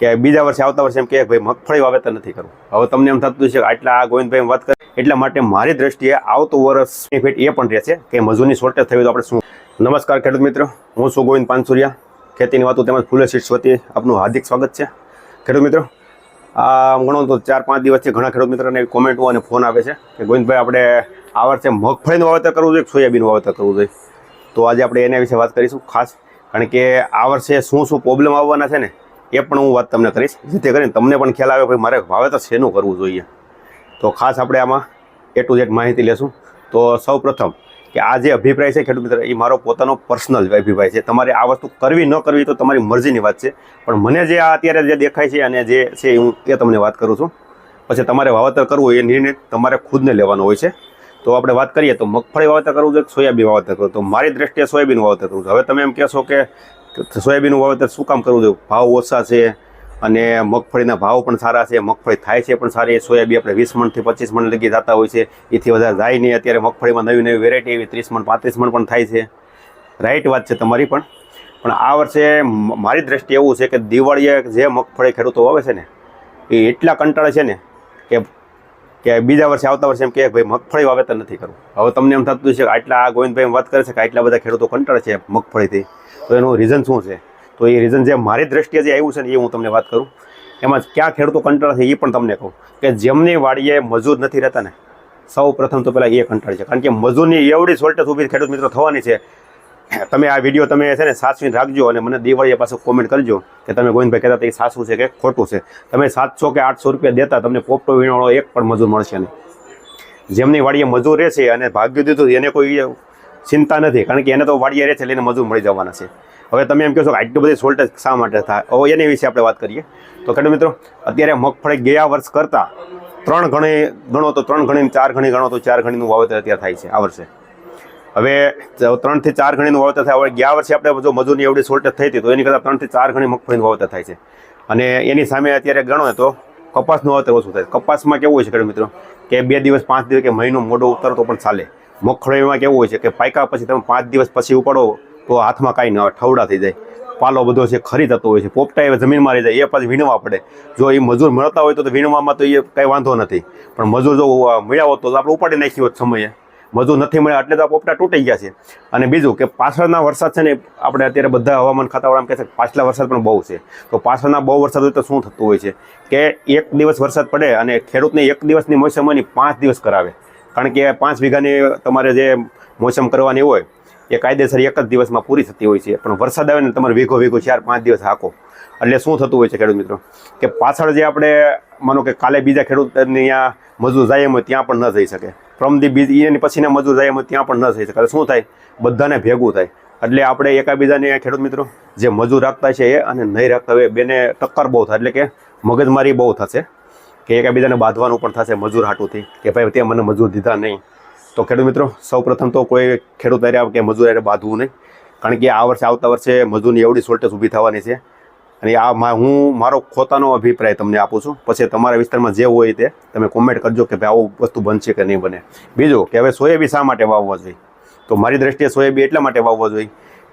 કે બીજા વર્ષે, આવતા વર્ષે એમ કે ભાઈ, મગફળી વાવેતર નથી કરવું. હવે તમને એમ થતું છે આટલા આ ગોવિંદભાઈ વાત કરે. એટલા માટે મારી દ્રષ્ટિએ આવતું વર્ષ બેનિફિટ એ પણ રહેશે કે મજૂરની શોર્ટેજ થઈ તો આપણે શું? નમસ્કાર, ખેડૂત મિત્રો. હું છું ગોવિંદ પાનસુરિયા. ખેતીની વાતો તેમજ ફૂલે સીટ્સ વતી આપનું હાર્દિક સ્વાગત છે. ખેડૂત મિત્રો આ ગણો તો ચાર, પાંચ દિવસથી ઘણા ખેડૂત મિત્રોને કોમેન્ટો અને ફોન આવે છે કે ગોવિંદભાઈ, આપણે આ વર્ષે મગફળીનું વાવેતર કરવું જોઈએ સોયાબીનનું વાવેતર કરવું જોઈએ? તો આજે આપણે એના વિશે વાત કરીશું ખાસ. કારણ કે આ વર્ષે શું શું પ્રોબ્લેમ આવવાના છે ને? એ પણ હું વાત તમને કરીશ. જેથી કરીને તમને પણ ખ્યાલ આવે ભાઈ મારે વાવેતર શેનું કરવું જોઈએ. તો ખાસ આપણે આમાં એ ટુ ઝેડ માહિતી લેશું. તો સૌ કે આ જે અભિપ્રાય છે ખેડૂત મિત્ર, એ મારો પોતાનો પર્સનલ અભિપ્રાય છે. તમારે આ વસ્તુ કરવી ન કરવી તો તમારી મરજીની વાત છે. પણ મને જે આ અત્યારે જે દેખાય છે અને જે છે હું એ તમને વાત કરું છું. પછી તમારે વાવેતર કરવું એ નિર્ણય તમારે ખુદને લેવાનો હોય છે. તો આપણે વાત કરીએ તો મગફળી વાવેતર કરવું જોઈએ કે સોયાબીન વાવેતર કરવું તો મારી દ્રષ્ટિએ સોયાબીન વાવેતર કરવું હવે તમે એમ કહેશો કે સોયાબીનનું વાવેતર શું કામ કરવું જોઈએ? ભાવ ઓછા છે અને મગફળીના ભાવ પણ સારા છે, મગફળી થાય છે પણ સારી. સોયાબીન આપણે વીસ મણથી પચીસ મણ લગી જતા હોય છે. એથી વધારે જાય નહીં. અત્યારે મગફળીમાં નવી નવી વેરાયટી એવી ત્રીસ મણ, પાંત્રીસ મણ પણ થાય છે. રાઈટ વાત છે તમારી પણ. પણ આ વર્ષે મારી દ્રષ્ટિએ એવું છે કે દિવાળીએ જે મગફળી ખેડૂતો વાવે છે ને, એ એટલા કંટાળે છે ને કે કે બીજા વર્ષે આવતા વર્ષે એમ કે ભાઈ મગફળી વાવેતર નથી કરવું. હવે તમને એમ થતું છે કે આટલા આ ગોવિંદભાઈ વાત કરે છે કે આટલા બધા ખેડૂતો કંટાળે છે મગફળીથી. તો એનું રીઝન શું છે? તો એ રીઝન જે મારી દ્રષ્ટિએ જે આવ્યું છે ને એ હું તમને વાત કરું. એમાં ક્યાં ખેડૂતો કંટાળે છે એ પણ તમને કહું. કે જેમની વાડીએ મજૂર નથી રહેતા ને સૌ પ્રથમ તો પહેલાં એ કંટાળ છે. કારણ કે મજૂરની એવડી શોર્ટેજ ઊભી ખેડૂત મિત્રો થવાની છે. તમે આ વીડિયો તમે છે ને સાચવીને રાખજો અને મને દિવાળીએ પાછું કોમેન્ટ કરજો કે તમે ગોવિંદભાઈ કહેતા હતા એ સાચું છે કે ખોટું છે. તમે સાતસો કે આઠસો રૂપિયા દેતા તમને પોપટો વીણવાળો એક પણ મજૂર મળશે નહીં. જેમની વાડીએ મજૂર રહેશે અને ભાગ્ય દીધું એને કોઈ ચિંતા નથી, કારણ કે એને તો વાડીએ રહે છે એટલે એને મજૂર મળી જવાના છે. હવે તમે એમ કહેશો કે આટલી બધી શોર્ટેજ શા માટે થાય? હવે એની વિશે આપણે વાત કરીએ. તો ખેડૂત મિત્રો, અત્યારે મગફળી ગયા વર્ષ કરતાં ત્રણ ગણે ગણો તો ત્રણ ગણી ચાર ગણી ગણો તો ચાર ગણીનું વાવેતર અત્યારે થાય છે આ વર્ષે. હવે ત્રણથી ચાર ગણીનું વાવતર થાય, હવે ગયા વર્ષે આપણે જો મજૂરની એવડી શોર્ટેજ થઈ હતી, તો એની કરતાં ત્રણથી ચાર ગણી મગફળીનું વાવતર થાય છે. અને એની સામે અત્યારે ગણો તો કપાસનું વાવતર ઓછું થાય. કપાસમાં કેવું હોય છે ખેડૂત મિત્રો? કે બે દિવસ, પાંચ દિવસ કે મહિનો મોડો ઉતારો તો પણ ચાલે. મગફળીમાં કેવું હોય છે કે પાયકા પછી તમે પાંચ દિવસ પછી ઉપાડો તો હાથમાં કાંઈ ન આવે, ઠવડા થઈ જાય. પાલો બધો છે ખરી થતો હોય છે. પોપટા એ જમીન મારી જાય, એ પછી વીણવા પડે. જો એ મજૂર મળતા હોય તો વીણવામાં તો એ કંઈ વાંધો નથી. પણ મજૂર જો મળ્યા હોત તો આપણે ઉપાડી નાખ્યું હોત સમયે. મજૂર નથી મળ્યા એટલે તો આ પોપટા તૂટી ગયા છે. અને બીજું કે પાછળના વરસાદ છે ને, આપણે અત્યારે બધા હવામાન ખાતાવાળા એમ કહે છે પાછલા વરસાદ પણ બહુ છે. તો પાછળના બહુ વરસાદ હોય તો શું થતું હોય છે? કે એક દિવસ વરસાદ પડે અને ખેડૂતને એક દિવસની મોસમની પાંચ દિવસ કરાવે. કારણ કે પાંચ વીઘાની તમારે જે મોસમ કરવાની હોય, એ કાયદેસર એક જ દિવસમાં પૂરી થતી હોય છે. પણ વરસાદ આવે ને, તમારે વીઘો વીઘો ચાર પાંચ દિવસ હાકો. એટલે શું થતું હોય છે ખેડૂત મિત્રો? કે પાછળ જે આપણે, માનો કે કાલે બીજા ખેડૂતને અહીંયા મજૂર જાય એમ હોય, ત્યાં પણ ન જઈ શકે. ફ્રોમ ધી બીજ એની પછીના મજૂર જાય એમાં ત્યાં પણ ન થઈ શકે. શું થાય? બધાને ભેગું થાય. એટલે આપણે એકાબીજાને ખેડૂત મિત્રો, જે મજૂર રાખતા છે એ અને નહીં રાખતા હોય બેને ટક્કર બહુ થાય. એટલે કે મગજમારી બહુ થશે કે એકાબીજાને બાંધવાનું પણ થશે મજૂર હાટુથી કે ભાઈ તે મને મજૂર દીધા નહીં. તો ખેડૂત મિત્રો, સૌપ્રથમ તો કોઈ ખેડૂત કે મજૂર બાંધવું નહીં. કારણ કે આ વર્ષે, આવતા વર્ષે મજૂરની એવડી શોર્ટેજ ઊભી થવાની છે. અને આ હું મારો ખોતાનો અભિપ્રાય તમને આપું છું. પછી તમારા વિસ્તારમાં જે હોય તે તમે કોમેન્ટ કરજો કે ભાઈ આવું વસ્તુ બનશે કે નહીં બને. બીજું કે હવે સોયાબી શા માટે વાવવા જોઈએ? તો મારી દ્રષ્ટિએ સોયાબી એટલા માટે વાવવા જોઈએ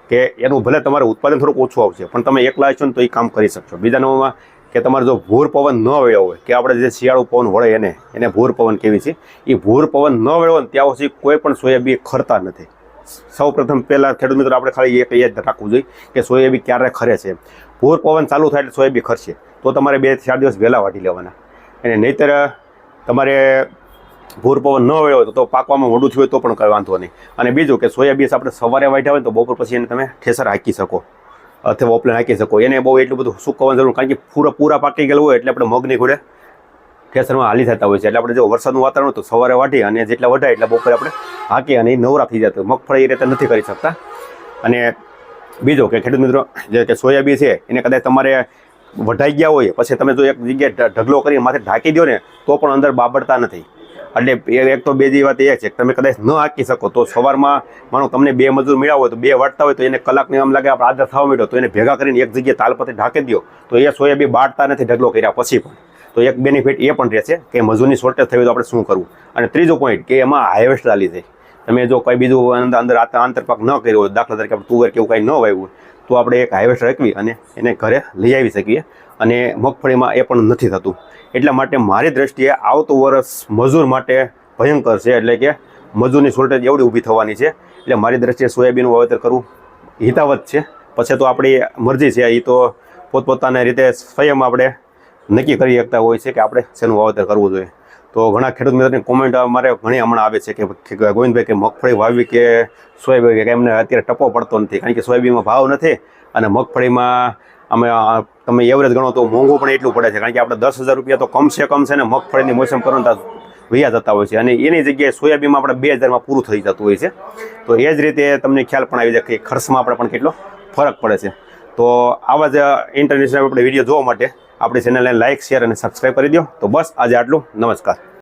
કે એનું ભલે તમારું ઉત્પાદન થોડુંક ઓછું આવશે, પણ તમે એકલા છો ને તો એ કામ કરી શકશો. બીજા નંબરમાં કે તમારે જો ભૂર પવન ન વળ્યો હોય, કે આપણે જે શિયાળુ પવન વળે એને એને ભૂર પવન કેવી છે? એ ભૂર પવન ન વળ્યો ને ત્યાં સુધી કોઈ પણ સોયાબી ખરતા નથી. સૌ પ્રથમ પહેલાં ખેડૂત મિત્રો, આપણે ખાલી એક યાદ રાખવું જોઈએ કે સોયાબીન ક્યારે ખરે છે. ભૂર પવન ચાલુ થાય એટલે સોયાબીન ખરશે, તો તમારે બે ચાર દિવસ વહેલા વાટી લેવાના. અને નહીંતર તમારે ભૂર પવન ન હોય તો પાકવામાં મોડું થયું હોય તો પણ કંઈ વાંધો નહીં. અને બીજું કે સોયાબીન આપણે સવારે વાઢ્યા હોય તો બપોર પછી એને તમે ઠેસર હાંકી શકો. અથવા ઓપલેન હાકી શકો. એને બહુ એટલું બધું સુકવવાની જરૂર કારણ કે પૂરા પૂરા પાકી ગયેલું હોય એટલે આપણે મગની ઘોડે ઠેસરમાં હાલી થતા હોય છે. એટલે આપણે જો વરસાદનું વાતાવરણ તો સવારે વાટી અને જેટલા વઢાય એટલા બપોરે આપણે હાકી અને નવરા થઈ જતું. મગફળી એ રીતે નથી કરી શકતા. અને બીજો કે ખેડૂત મિત્રો, જે કે સોયાબીન છે, એને કદાચ તમારે વઢાઈ ગયા હોય, પછી તમે જો એક જગ્યાએ ઢગલો કરીને માથે ઢાંકી દો ને, તો પણ અંદર બાબડતા નથી. એટલે એક તો બીજી વાત એ છે કે તમે કદાચ ન હાંકી શકો તો સવારમાં માનો તમને બે મજૂર મળ્યા હોય તો બે વાટતા હોય તો એને કલાકને આમ લાગે આપણે આદર થવા મળ્યો તો એને ભેગા કરીને એક જગ્યાએ તાલપત્રી ઢાંકી દો, તો એ સોયાબી બાળતા નથી ઢગલો કર્યા પછી પણ. તો એક બેનિફિટ એ પણ રહેશે કે મજૂરની શોર્ટેજ હોય તો આપણે શું કરવું? અને ત્રીજો પોઈન્ટ કે એમાં હાઇવેસ્ટ ચાલી જાય તમે જો કંઈ બીજું અંદર અંદર આંતર- આંતરપાક ન કર્યો હોય, દાખલા તરીકે આપણે તુવેર કે એવું કાંઈ ન વાવ્યું તો આપણે એક હાઇવેસ્ટ રાખવી અને એને ઘરે લઈ આવી શકીએ. અને મગફળીમાં એ પણ નથી થતું. એટલા માટે મારી દ્રષ્ટિએ આવતું વર્ષ મજૂર માટે ભયંકર છે. એટલે કે મજૂરની શોર્ટેજ એવડી ઊભી થવાની છે. એટલે મારી દ્રષ્ટિએ સોયાબીનનું વાવેતર કરવું હિતાવત છે. પછી તો આપણી મરજી છે. એ તો પોતપોતાની રીતે સ્વયં આપણે નક્કી કરી શકતા હોય છે કે આપણે શેનું વાવેતર કરવું જોઈએ. તો ઘણા ખેડૂત મિત્રોની કોમેન્ટ મારે ઘણી હમણાં આવે છે કે ગોવિંદભાઈ, કે મગફળી વાવી કે સોયાબીન કે એમને અત્યારે ટપો પડતો નથી, કારણ કે સોયાબીનમાં ભાવ નથી અને મગફળીમાં અમે તમે એવરેજ ગણો તો મોંઘું પણ એટલું પડે છે, કારણ કે આપણે દસ હજાર રૂપિયા તો કમસે કમ છે ને મગફળીની મોસમ કરતા વૈયા જતા હોય છે. અને એની જગ્યાએ સોયાબીનમાં આપણે બે હજારમાં પૂરું થઈ જતું હોય છે. તો એ જ રીતે તમને ખ્યાલ પણ આવી જાય કે ખર્ચમાં આપણે પણ કેટલો ફરક પડે છે. તો આવા જ ઇન્ટરનેશનલ આપણે વીડિયો જોવા માટે આપણી ચેનલને લાઇક શેર અને સબસ્ક્રાઈબ કરી દો તો બસ આજે આટલું. નમસ્કાર.